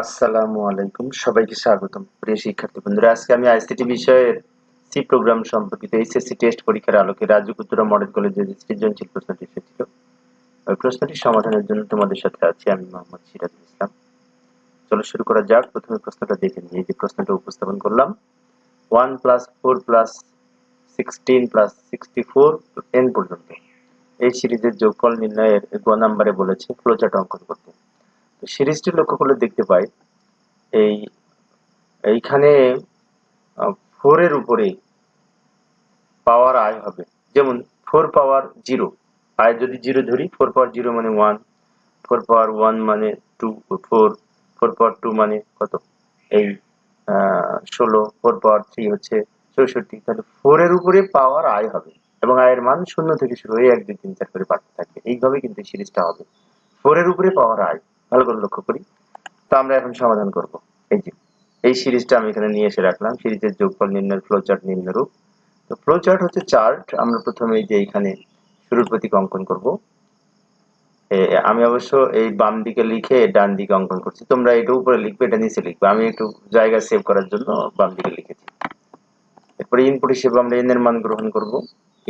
আসসালামু আলাইকুম। সবাইকে স্বাগতম। প্রিয় শিক্ষার্থী বন্ধুরা, আজকে আমি আইসিটি বিষয়ের সি প্রোগ্রাম সম্পর্কিত এইচএসসি টেস্ট পরীক্ষার আলোকে রাজু উত্তরা মডেল কলেজে যে সৃজনশীল প্রশ্নটি এসেছিল। ওই প্রশ্নটি সমাধানের জন্য তোমাদের সাথে আছি আমি মোহাম্মদ সিরাজুল ইসলাম। চলো শুরু করা যাক। প্রথমে প্রশ্নটা দেখে নিই। এই যে প্রশ্নটা উপস্থাপন করলাম। One plus four plus sixteen plus sixty four N পর্যন্ত। এই সিরিজের যোগফল নির্ণয়ের গ নাম্বারে বলেছে, ফ্লোচার্ট অঙ্কন করতে। সিরিজটি লক্ষ্য করলে দেখতে পাই, এই, এইখানে ফোর এর উপরে পাওয়ার আয় হবে। যেমন, ফোর পাওয়ার জিরো। আয় যদি জিরো ধরি, ফোর পাওয়ার জিরো মানে ওয়ান, ফোর পাওয়ার ওয়ান মানে two, four four power two মানে কত? এই ষোলো, ফোর পাওয়ার থ্রি হচ্ছে চৌষট্টি। তাহলে ফোর এর উপরে পাওয়ার আয় হবে এবং আয়ের মান শূন্য থেকে শুরু হয়ে এক, দুই, তিন, চার করে বাড়তে থাকবে। এইভাবে কিন্তু সিরিজটা হবে। ফোর এর উপরে পাওয়ার আয়। ভালো করে লক্ষ্য করি। তো আমরা এখন সমাধান করব। এই যে, এই সিরিজটা আমি এখানে নিয়ে এসে রাখলাম। সিরিজের যোগফল নির্ণয়ের ফ্লো চার্ট নিম্নরূপ তো ফ্লো চার্ট হচ্ছে চার্ট আমরা প্রথমে যে এখানে শুরুর প্রতীক অঙ্কন করব। আমি অবশ্য এই বাম দিকে লিখে ডান দিকে অঙ্কন করছি। তোমরা এটা উপরে লিখবে, এটা নিচে লিখবে। আমি একটু জায়গা সেভ করার জন্য বাম দিকে লিখেছি। এরপরে ইনপুট হিসেবে আমরা এন এর মান গ্রহণ করব।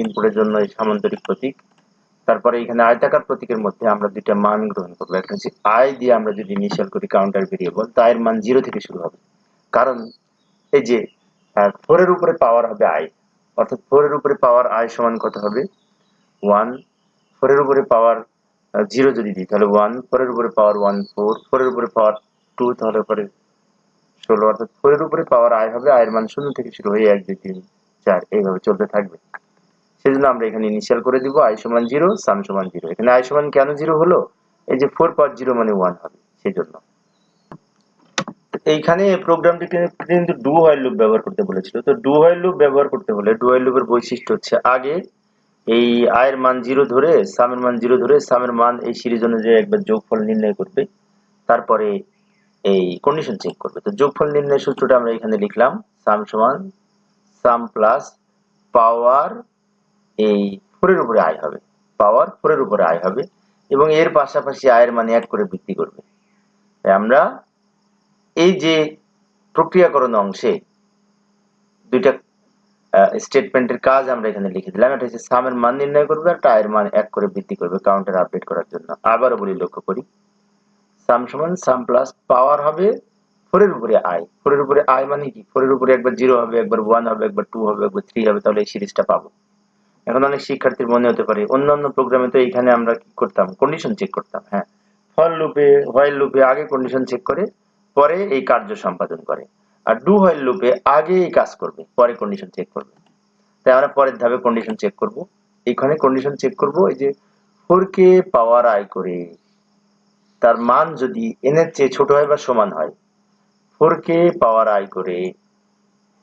ইনপুটের জন্য এই সামান্তরিক প্রতীক। তারপরে এখানে আয়তাকার প্রতীকের মধ্যে আমরা দুইটা মান গ্রহণ করব। একটা হচ্ছে আয় দিয়ে আমরা যদি ইনিশিয়াল করি কাউন্টার ভেরিয়েবল তো আয়ের মান জিরো থেকে শুরু হবে। কারণ এই যে ফোর এর উপরে পাওয়ার হবে আয়। অর্থাৎ ফোরের উপরে পাওয়ার আয় সমান কত হবে? ওয়ান ফোরের উপরে পাওয়ার জিরো যদি দিই, তাহলে ওয়ান ফোরের উপরে পাওয়ার ওয়ান ফোর ফোরের উপরে পাওয়ার টু তাহলে পরে ষোলো। অর্থাৎ ফোরের উপরে পাওয়ার আয় হবে, আয়ের মান শূন্য থেকে শুরু হয়ে এক, দুই, তিন, চার। এইভাবে চলতে থাকবে। সেজন্য আমরা এখানে ইনিশিয়াল করে দিব আই সমান জিরো সাম সমান জিরো এখানে আই সমান কেন জিরো হলো? এই যে ফোর পাওয়ার জিরো মানে ওয়ান হবে, সেই জন্য। এইখানে প্রোগ্রামটি কিন্তু ডু হোয়াইল লুপ ব্যবহার করতে বলেছিল। তো ডু হোয়াইল লুপ ব্যবহার করতে হলে ডু হোয়াইল লুপের বৈশিষ্ট্য হচ্ছে আগে এই আয়ের মান জিরো ধরে সামের মান জিরো ধরে সামের মান এই সিরিজ অনুযায়ী একবার যোগফল নির্ণয় করবে, তারপরে এই কন্ডিশন চেক করবে। তো যোগফল নির্ণয় সূত্রটা আমরা এখানে লিখলাম সাম সমান সাম প্লাস পাওয়ার এই ফোরের উপরে আয় হবে। পাওয়ার ফোরের উপরে আয় হবে এবং এর পাশাপাশি আয়ের মানে এক করে বৃদ্ধি করবে। আমরা এই যে প্রক্রিয়াকরণ অংশে দুইটা স্টেটমেন্টের কাজ আমরা এখানে লিখে দিলাম। এটা হচ্ছে সামের মান নির্ণয় করবে আর আয়ের মান এক করে বৃদ্ধি করবে কাউন্টার আপডেট করার জন্য। আবারও বলি, লক্ষ্য করি। সাম সমান সাম প্লাস পাওয়ার হবে ফোরের উপরে আয়। ফোরের উপরে আয় মানে কি? ফোরের উপরে একবার জিরো হবে, একবার ওয়ান হবে, একবার টু হবে, একবার থ্রি হবে, তাহলে এই সিরিজটা পাবো। এখন অনেক শিক্ষার্থীর মনে হতে পারে, অন্যান্য প্রোগ্রামে তো এখানে আমরা কি করতাম? কন্ডিশন চেক করতাম হ্যাঁ। ফল লুপে হোয়াইল লুপে আগে কন্ডিশন চেক করে, পরে এই কার্য সম্পাদন করে। আর ডু হোয়াইল লুপে আগে এই কাজ করবে, পরে কন্ডিশন চেক করবে। তাই আমরা পরের ধাপে কন্ডিশন চেক করব। এখানে কন্ডিশন চেক করব, এই যে ফোর কে পাওয়ার আই করে। তার মান যদি এন এর চেয়ে ছোট হয় বা সমান হয় ফোর কে পাওয়ার আই করে,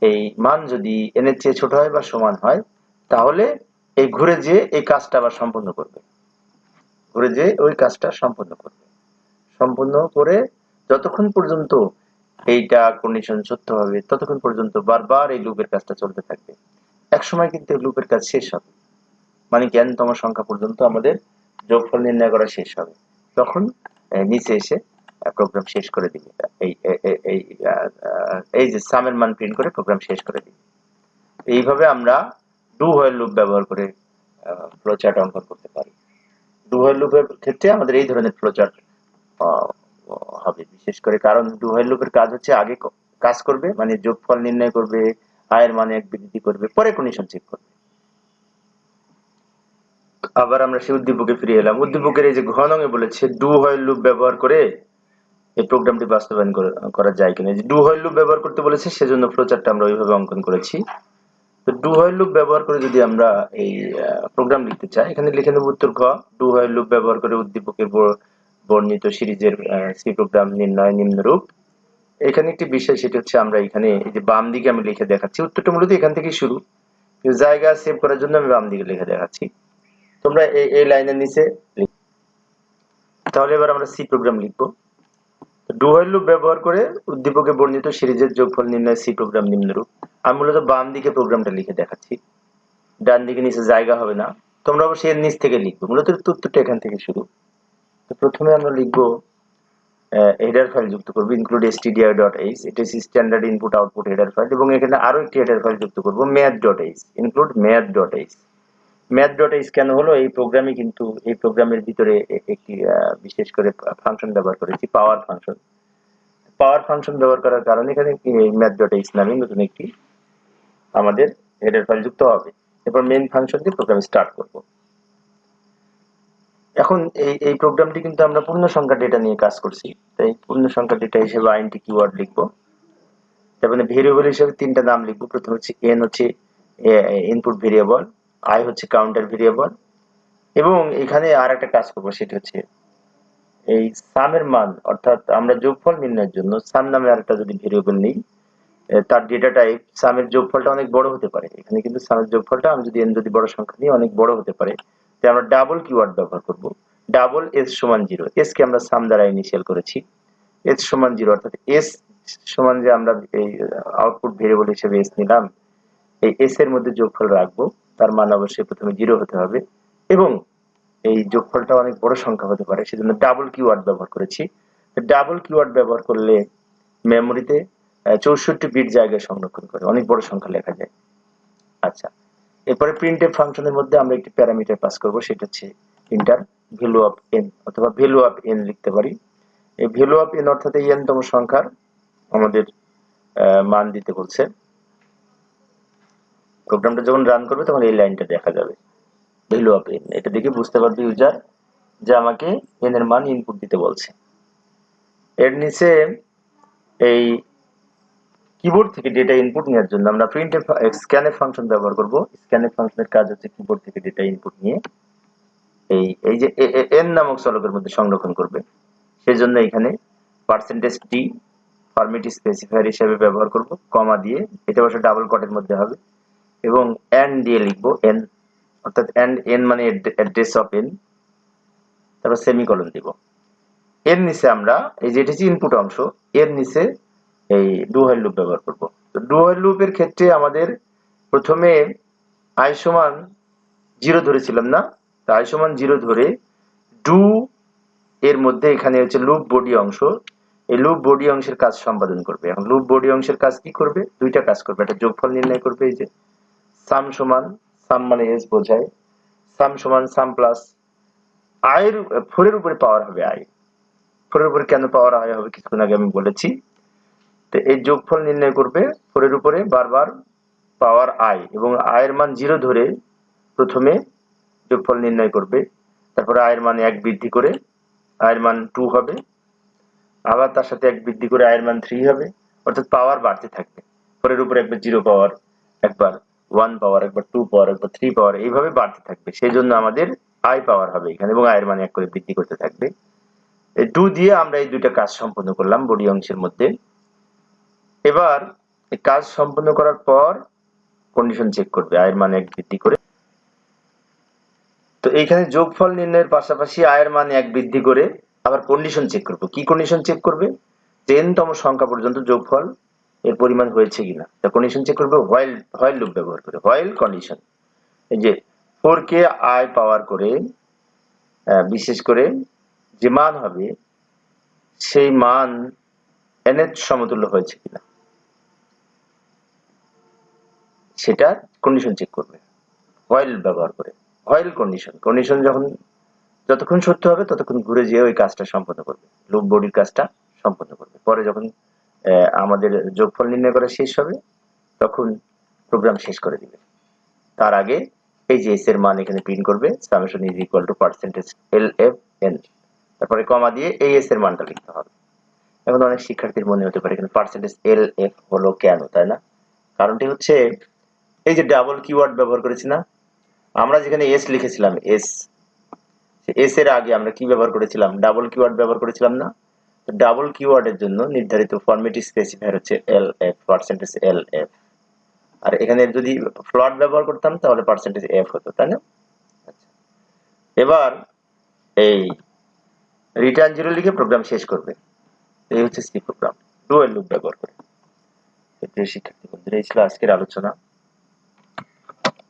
এই মান যদি এন এর চেয়ে ছোট হয় বা সমান হয়, তাহলে এই ঘুরে যে এই কাজটা আবার সম্পন্ন করবে। ঘুরে যে ওই কাজটা সম্পন্ন করবে। সম্পন্ন করে যতক্ষণ পর্যন্ত এইটা কন্ডিশন সত্য হবে, ততক্ষণ পর্যন্ত বারবার এই লুপের কাজটা চলতে থাকবে। এক সময় কিন্তু লুপের কাজ শেষ হবে। মানে জ্ঞানতম সংখ্যা পর্যন্ত আমাদের যোগফল নির্ণয় করা শেষ হবে। তখন নিচে এসে প্রোগ্রাম শেষ করে দিবে। এই এই যে সামের মান প্রিন্ট করে প্রোগ্রাম শেষ করে দিবে। এইভাবে আমরা ডু হোয়াইল লুপ ব্যবহার করে ফ্লোচার্ট অঙ্কন করতে পারি। ডু হোয়াইল লুপের ক্ষেত্রে আমাদের এই ধরনের ফ্লোচার্ট হবে। বিশেষ করে কারণ ডু হোয়াইল লুপের কাজ হচ্ছে আগে কাজ করবে মানে যোগফল নির্ণয় করবে, আয়ের মানে এক বৃদ্ধি করবে, পরে কন্ডিশন চেক করবে। আবার আমরা সেই উদ্দীপকে ফিরে এলাম। উদ্দীপকের এই যে ঘনঙে বলেছে ডু হোয়াইল লুপ ব্যবহার করে এই প্রোগ্রামটি বাস্তবায়ন করা যায় কিনা? ডু হোয়াইল লুপ ব্যবহার করতে বলেছে, সেজন্য ফ্লোচার্টটা আমরা ওইভাবে অঙ্কন করেছি। তো ডু হোয়াইল লুপ ব্যবহার করে যদি আমরা এই প্রোগ্রাম লিখতে চাই, এখানে লিখে নেব উত্তর খ ডু হোয়াইল লুপ ব্যবহার করে উদ্দীপকের বর্ণিত সিরিজের সি প্রোগ্রাম নির্ণয় নিম্নরূপ। এখানে একটি বিষয়, সেটা হচ্ছে আমরা এখানে এই যে বাম দিকে আমি লিখে দেখাচ্ছি, উত্তরটা মূলত এখান থেকে শুরু। জায়গা সেভ করার জন্য আমি বাম দিকে লিখে দেখাচ্ছি। তোমরা এই এই লাইনের নিচে তাহলে এবার আমরা সি প্রোগ্রাম লিখব। ডু হোয়াইল লুপ ব্যবহার করে উদ্দীপকে বর্ণিত সিরিজের যোগফল নির্ণয় সি প্রোগ্রাম নিম্নরূপ। আমি মূলত বাম দিকে প্রোগ্রামটা লিখে দেখাচ্ছি। ডান দিকে নিচে জায়গা হবে না। তোমরা অবশ্যই এর নিচ থেকে লিখবে। মূলত উত্তরটা এখান থেকে শুরু। তো প্রথমে আমরা লিখব হেডার ফাইল যুক্ত করব। ইনক্লুড stdio ডট এইচ এটা হচ্ছে standard input output header file এবং এখানে আরও একটি হেডার ফাইল যুক্ত করব math dot H include math dot H math dot H কেন হলো? এই প্রোগ্রামে কিন্তু, এই প্রোগ্রামের ভিতরে একটি বিশেষ করে ফাংশন ব্যবহার করেছি পাওয়ার ফাংশন পাওয়ার ফাংশন ব্যবহার করার কারণে এখানে ম্যাথ ডট এইচ নামে নতুন একটি আমাদের হেডার ফাইল যুক্ত হবে। এরপর মেইন ফাংশন দিয়ে প্রোগ্রাম স্টার্ট করব। এখন এই এই প্রোগ্রামটি কিন্তু আমরা পূর্ণ সংখ্যা ডেটা নিয়ে কাজ করছি। তাই পূর্ণ সংখ্যা ডেটা হিসেবে আইনটি কিওয়ার্ড লিখব। তারপরে ভেরিয়েবল হিসেবে তিনটা নাম লিখব। প্রথম হচ্ছে এন হচ্ছে ইনপুট ভেরিয়েবল আই হচ্ছে কাউন্টার ভেরিয়েবল এবং এখানে আর একটা কাজ করব, সেটা হচ্ছে এই সামের মান, অর্থাৎ আমরা যোগফল নির্ণয়ের জন্য সাম নামে আরেকটা যদি ভেরিয়েবল নিই তার ডেটা টাইপ সামের যোগফলটা অনেক বড় হতে পারে। এখানে কিন্তু সামের যোগফলটা আমি যদি এন যদি বড় সংখ্যা নিই, অনেক বড় হতে পারে। তাই আমরা ডাবল কিওয়ার্ড ব্যবহার করব। ডাবল এস সমান জিরো এস কে আমরা সাম দ্বারা ইনিশিয়াল করেছি। এস সমান জিরো অর্থাৎ এস সমান যে আমরা এই আউটপুট ভেরিয়েবল হিসেবে এস নিলাম, এই এস এর মধ্যে যোগফল রাখব, তার মান অবশ্যই প্রথমে জিরো হতে হবে। এবং এই যোগফলটা অনেক বড় সংখ্যা হতে পারে, সেজন্য ডাবল কিওয়ার্ড ব্যবহার করেছি। ডাবল কিওয়ার্ড ব্যবহার করলে মেমোরিতে চৌষট্টি বিট জায়গায় সংরক্ষণ করে। অনেক বড় সংখ্যা লেখা যায়। আচ্ছা। এরপরে প্রিন্টএফ ফাংশনের মধ্যে আমরা একটি প্যারামিটার পাস করব, সেটা হচ্ছে ইন্টার ভ্যালু অফ এন অথবা ভ্যালু অফ এন লিখতে পারি। এই ভ্যালু অফ এন অর্থাৎ এই n তম সংখ্যার আমাদের মান দিতে বলছে। প্রোগ্রামটা যখন রান করবে, তখন এই লাইনটা দেখা যাবে। ভ্যালু অফ এন এটা দেখে বুঝতে পারবে ইউজার যে আমাকে এন এর মান ইনপুট দিতে বলছে। এর নিচে এই কিবোর্ড থেকে ডেটা ইনপুট নেওয়ার জন্য আমরা প্রিন্ট স্ক্যানএফ ফাংশন ব্যবহার করব। স্ক্যানের ফাংশনের কাজ হচ্ছে কিবোর্ড থেকে ডেটা ইনপুট নিয়ে এই এই যে এন নামক চলকের মধ্যে সংরক্ষণ করবে। সেজন্য এখানে পার্সেন্টেজ টি ফরম্যাট স্পেসিফায়ার হিসেবে ব্যবহার করব কমা দিয়ে। এটা অবশ্য ডাবল কটের মধ্যে হবে। এবং এন দিয়ে লিখব এন অর্থাৎ এন এন মানে অ্যাড্রেস অফ এন তারপর সেমিকলন দিব। এর নিচে আমরা, এই যে এটা হচ্ছে ইনপুট অংশ এর নিচে এই ডু হোয়াইল লুপ ব্যবহার করব। তো ডু হোয়াইল লুপের ক্ষেত্রে আমাদের প্রথমে আই সমান জিরো ধরেছিলাম না? তো আই সমান জিরো ধরে ডু এর মধ্যে এখানে হচ্ছে লুপ বডি অংশ। এই লুপ বডি অংশের কাজ সম্পাদন করবে। এখন লুপ বডি অংশের কাজ কি করবে? দুইটা কাজ করবে। একটা যোগফল নির্ণয় করবে, এই যে সাম সমান, সাম মানে এস বোঝায়। সাম সমান, সাম প্লাস আয়ের ফোরের উপরে পাওয়ার হবে আই। ফোরের উপরে কেন পাওয়ার আয় হবে কিছুক্ষণ আগে আমি বলেছি। তো এই যোগফল নির্ণয় করবে ফোরের উপরে বারবার পাওয়ার আই এবং আয়ের মান জিরো ধরে প্রথমে যোগফল নির্ণয় করবে। তারপরে আয়ের মান এক বৃদ্ধি করে আয়ের মান টু হবে। আবার তার সাথে এক বৃদ্ধি করে আয়ের মান থ্রি হবে। অর্থাৎ পাওয়ার বাড়তে থাকবে। ফোরের উপরে একবার জিরো পাওয়ার, একবার ওয়ান পাওয়ার, একবার টু পাওয়ার, একবার থ্রি পাওয়ার এইভাবে বাড়তে থাকবে। সেই জন্য আমাদের আই পাওয়ার হবে এখানে এবং আয়ের মান এক করে বৃদ্ধি করতে থাকবে। এই টু দিয়ে আমরা এই দুইটা কাজ সম্পন্ন করলাম বডি অংশের মধ্যে। এবার কাজ সম্পন্ন করার পর কন্ডিশন চেক করবে, আয়ের মান এক বৃদ্ধি করে। তো এইখানে যোগফল নির্ণয়ের পাশাপাশি আয়ের মান এক বৃদ্ধি করে আবার কন্ডিশন চেক করবে। কি কন্ডিশন চেক করবে? তম সংখ্যা পর্যন্ত যোগফল এর পরিমাণ হয়েছে কিনা। তা কন্ডিশন চেক করবে হোয়াইল হোয়াইল লুপ ব্যবহার করে। হোয়াইল কন্ডিশন এই যে ফোর কে আই পাওয়ার করে বিশেষ করে যে মান হবে, সেই মান এর সমতুল্য হয়েছে কিনা। সেটা কন্ডিশন চেক করবে। হোয়াইল ব্যবহার করে। হোয়াইল কন্ডিশন কন্ডিশন যখন যতক্ষণ সত্য হবে, ততক্ষণ ঘুরে যেয়ে ওই কাজটা সম্পন্ন করবে। লুপ বডির কাজটা সম্পন্ন করবে। পরে যখন আমাদের যোগফল নির্ণয় করা শেষ হবে, তখন প্রোগ্রাম শেষ করে দিবে। তার আগে এই যে এস এর মান এখানে প্রিন্ট করবে summation is equal to percentage L F N তারপরে কমা দিয়ে এই এস এর মানটা লিখতে হবে। এখন অনেক শিক্ষার্থীর মনে হতে পারে এখানে পার্সেন্টেজ এল এফ হলো কেন, তাই না? কারণটি হচ্ছে এই যে ডাবল কিওয়ার্ড ব্যবহার করেছি না, আমরা যেখানে এস লিখেছিলাম এস এস এর আগে আমরা কি ব্যবহার করেছিলাম? ডাবল কিওয়ার্ড ব্যবহার করেছিলাম না? ডাবল কিওয়ার্ডের জন্য নির্ধারিত ফরম্যাট স্পেসিফায়ার হচ্ছে L F percentage L F আর এখানে যদি ফ্লট ব্যবহার করতাম, তাহলে পার্সেন্টেজ এফ হতো, তাই না? আচ্ছা। এবার এই রিটার্ন জিরো লিখে প্রোগ্রাম শেষ করবে। এই হচ্ছে সি প্রোগ্রাম ডুয়েল লুপ ব্যবহার করে। তো প্রিয় শিক্ষার্থী বন্ধুরা, এই ছিল আজকের আলোচনা।